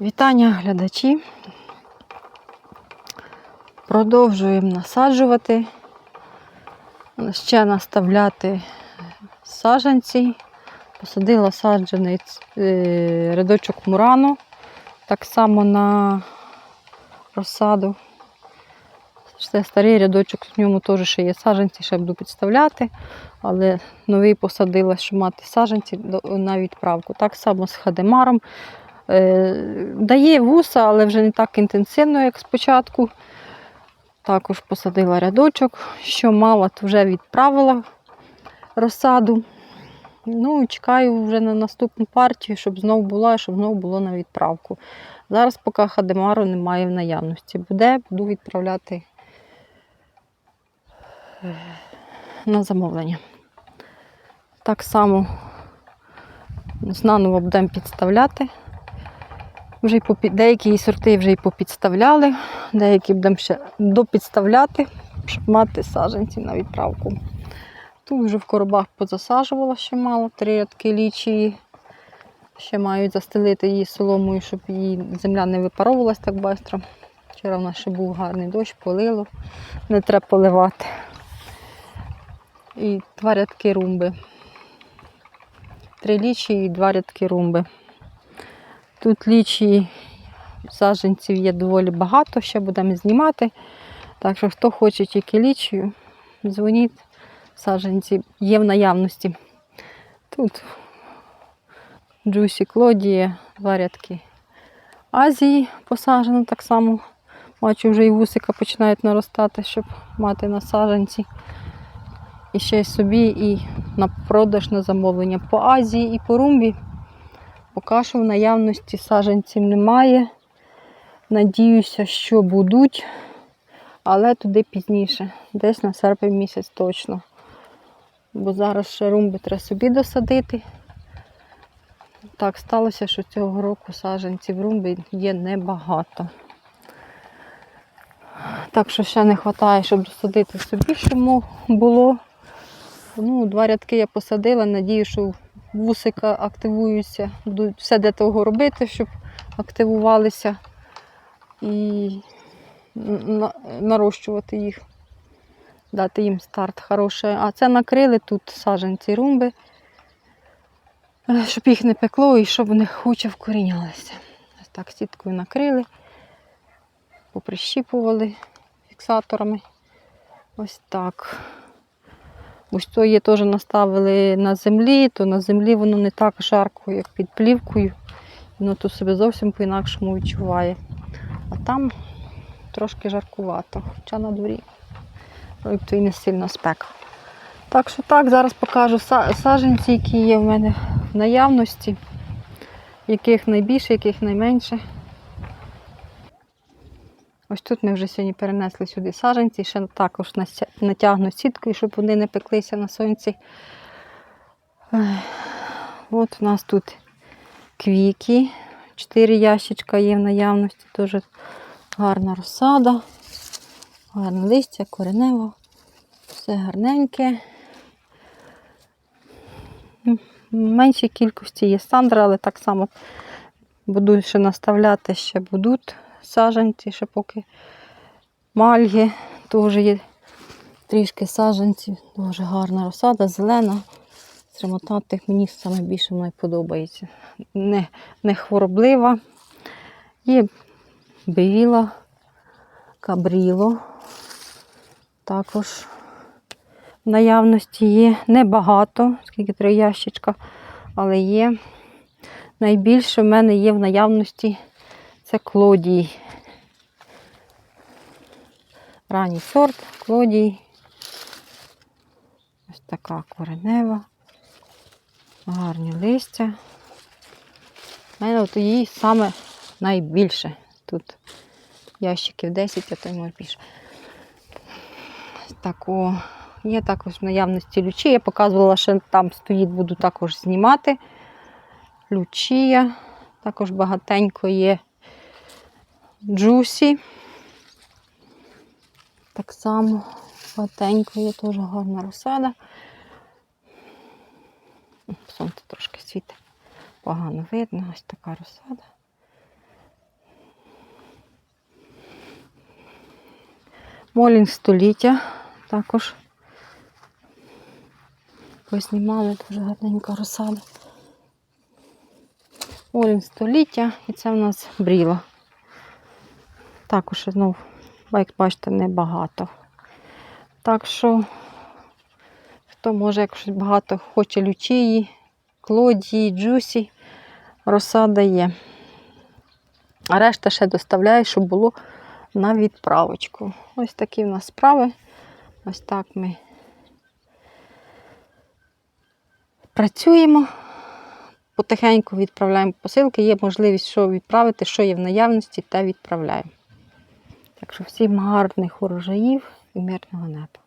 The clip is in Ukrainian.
Вітання глядачі. Продовжуємо насаджувати, ще наставляти саджанці. Посадила саджаний е, рядочок мурану, так само на розсаду. Це старий рядочок, в ньому теж ще є саджанці, ще буду підставляти, але новий посадила, щоб мати саджанці на відправку. Так само з хадемаром. Е, Дає вуса, але вже не так інтенсивно, як спочатку. Також посадила рядочок. Що мала, то вже відправила розсаду. Ну, чекаю вже на наступну партію, щоб знову була, щоб знову було на відправку. Зараз поки хадемару немає в наявності. Буде, буду відправляти е, на замовлення. Так само наново будемо підставляти. Вже й попі- деякі сорти вже й попідставляли, деякі будемо ще допідставляти, щоб мати саджанці на відправку. Тут вже в коробах позасаджувала ще мало, три рядки лічії. Ще мають застелити її соломою, щоб її земля не випаровувалась так швидко. Вчора в нас ще був гарний дощ, полило, не треба поливати. І два рядки румби. Три лічії і два рядки румби. Тут лічі саджанців є доволі багато, ще будемо знімати. Так що, хто хоче тільки лічію, дзвоніть. Саджанці є в наявності. Тут Джусі Клодія, два рядки. Азії посаджено так само. Бачу, вже і вусика починають наростати, щоб мати на саджанці. І ще й собі, і на продаж на замовлення. По Азії і по румбі Поки що в наявності саджанців немає. Надіюся, що будуть, але туди пізніше, десь на серпень місяць точно. Бо зараз ще румби треба собі досадити. Так сталося, що цього року саджанців румби є небагато. Так що ще не вистачає, щоб досадити собі, мо- було. Ну, два рядки я посадила, надію, що вусика активуються, будуть все для того робити, щоб активувалися і нарощувати їх, дати їм старт хороший. А це накрили тут саджанці румби, е, щоб їх не пекло і щоб вони хуче вкорінялися. Ось так сіткою накрили, поприщіпували фіксаторами. Ось так. Ось то є теж наставили на землі, то на землі воно не так жарко, як під плівкою. Воно тут себе зовсім по-інакшому відчуває. А там трошки жаркувато, хоча на дворі то і не сильно спека. Так що так, зараз покажу са- саджанці, які є в мене в наявності, яких найбільше, яких найменше. Ось тут ми вже сьогодні перенесли сюди саджанці, ще також натягну сіткою, щоб вони не пеклися на сонці. От у нас тут квіки. Чотири ящичка є в наявності, дуже гарна розсада, гарне листя, коренево, все гарненьке. В меншій кількості є сандра, але так само буду ще наставляти, ще будуть саджанці, ще поки мальги, теж є трішки саджанців, дуже гарна розсада, зелена. З ремонтантих мені саме більше й подобається. Не, не хвороблива. Є бивіла, кабріло. Також в наявності є небагато, скільки три ящичка, але є. Найбільше в мене є в наявності це клодій. Ранній сорт, клодій. Ось така коренева. Гарні листя. У мене от її саме найбільше. Тут ящиків 10, а то й може більше. Так, о, є також наявності лючі. Я показувала, що там стоїть, буду також знімати. Лючія. Також багатенько є Джусі. Так само гладенько є теж гарна розсада. Сонце трошки світить. Погано видно, ось така розсада. Молінг століття також познімали дуже гарненька розсада. Молінг століття і це в нас бріло. Також знов, як бачите, небагато. Так що, хто може, якщо багато хоче лючії, клодії, джусі, розсада є. А решта ще доставляю, щоб було на відправочку. Ось такі в нас справи. Ось так ми працюємо. Потихеньку відправляємо посилки. Є можливість, що відправити, що є в наявності, те відправляємо. Так що всім гарних урожаїв і мирного неба.